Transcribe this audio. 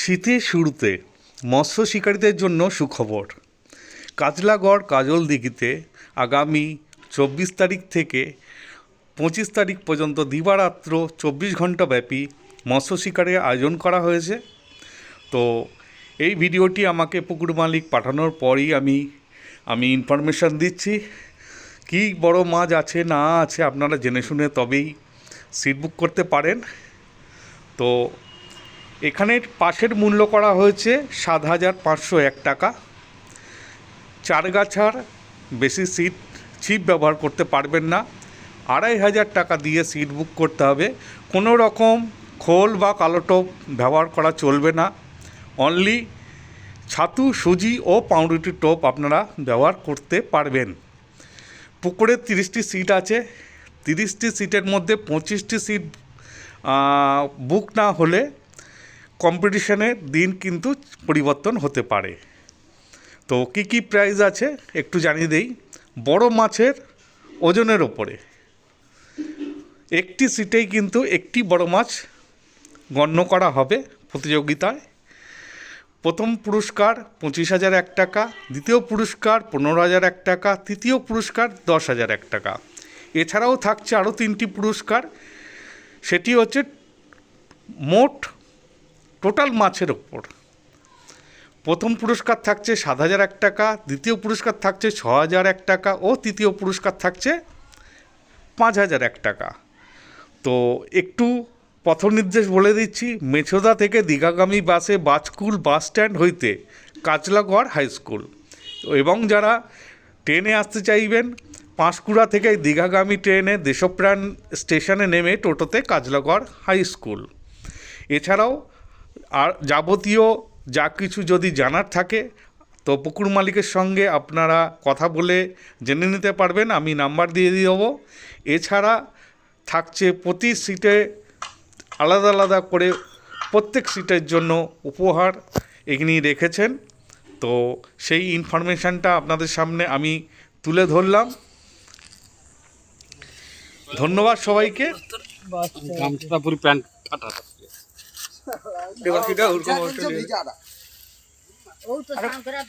শীতের শুরুতে মৎস্য শিকারীদের জন্য সুখবর। কাজলাগড় কাজল দিঘিতে আগামী চব্বিশ তারিখ থেকে পঁচিশ তারিখ পর্যন্ত দিবারাত্র চব্বিশ ঘণ্টা ব্যাপী মৎস্য শিকারের আয়োজন করা হয়েছে। তো এই ভিডিওটি আমাকে পুকুর মালিক পাঠানোর পরই আমি আমি ইনফরমেশান দিচ্ছি। কী বড় মাছ আছে, না আছে আপনারা জেনে শুনে তবেই সিট বুক করতে পারেন। তো এখানের পাশের মূল্য করা হয়েছে সাত হাজার পাঁচশো এক টাকা। চারগাছার বেশি সিট ছিপ ব্যবহার করতে পারবেন না। আড়াই হাজার টাকা দিয়ে সিট বুক করতে হবে। কোনো রকম খোল বা কালো টোপ ব্যবহার করা চলবে না। অনলি ছাতু, সুজি ও পাউরুটি টোপ আপনারা ব্যবহার করতে পারবেন। পুকুরে তিরিশটি সিট আছে। তিরিশটি সিটের মধ্যে পঁচিশটি সিট বুক না হলে কম্পিটিশনের দিন কিন্তু পরিবর্তন হতে পারে। তো কী কী প্রাইস আছে একটু জানিয়ে দেই। বড় মাছের ওজনের ওপরে। একটি সিটেই কিন্তু একটি বড় মাছ গণ্য করা হবে প্রতিযোগিতায়। প্রথম পুরস্কার পঁচিশ হাজার এক টাকা, দ্বিতীয় পুরস্কার পনেরো হাজার এক টাকা, তৃতীয় পুরস্কার দশ হাজার এক টাকা। এছাড়াও থাকছে আরও তিনটি পুরস্কার। সেটি হচ্ছে মোট টোটাল মাছের ওপর। প্রথম পুরস্কার থাকছে সাত হাজার এক টাকা, দ্বিতীয় পুরস্কার থাকছে ছ হাজার এক টাকা ও তৃতীয় পুরস্কার থাকছে পাঁচ হাজার এক টাকা। তো একটু পথ নির্দেশ বলে দিচ্ছি, মেছোদা থেকে দীঘাগামী বাসে বাজকুল বাস স্ট্যান্ড হইতে কাচলাগড় হাই স্কুল। এবং যারা ট্রেনে আসতে চাইবেন, পাঁশকুড়া থেকে দীঘাগামী ট্রেনে দেশপ্রাণ স্টেশনে নেমে টোটোতে কাজলাগড় হাই স্কুল। এছাড়াও আর যাবতীয় যা কিছু যদি জানার থাকে, তো পুকুর মালিকের সঙ্গে আপনারা কথা বলে জেনে নিতে পারবেন, আমি নাম্বার দিয়ে দেবো। এছাড়া থাকছে প্রতি সিটে আলাদা আলাদা করে প্রত্যেক সিটের জন্য উপহার এগিয়ে রেখেছেন। তো সেই ইনফরমেশানটা আপনাদের সামনে আমি তুলে ধরলাম। ধন্যবাদ সবাইকে। ফাটা এবার কিটা ওরকম একটা ও তো সাঁতরা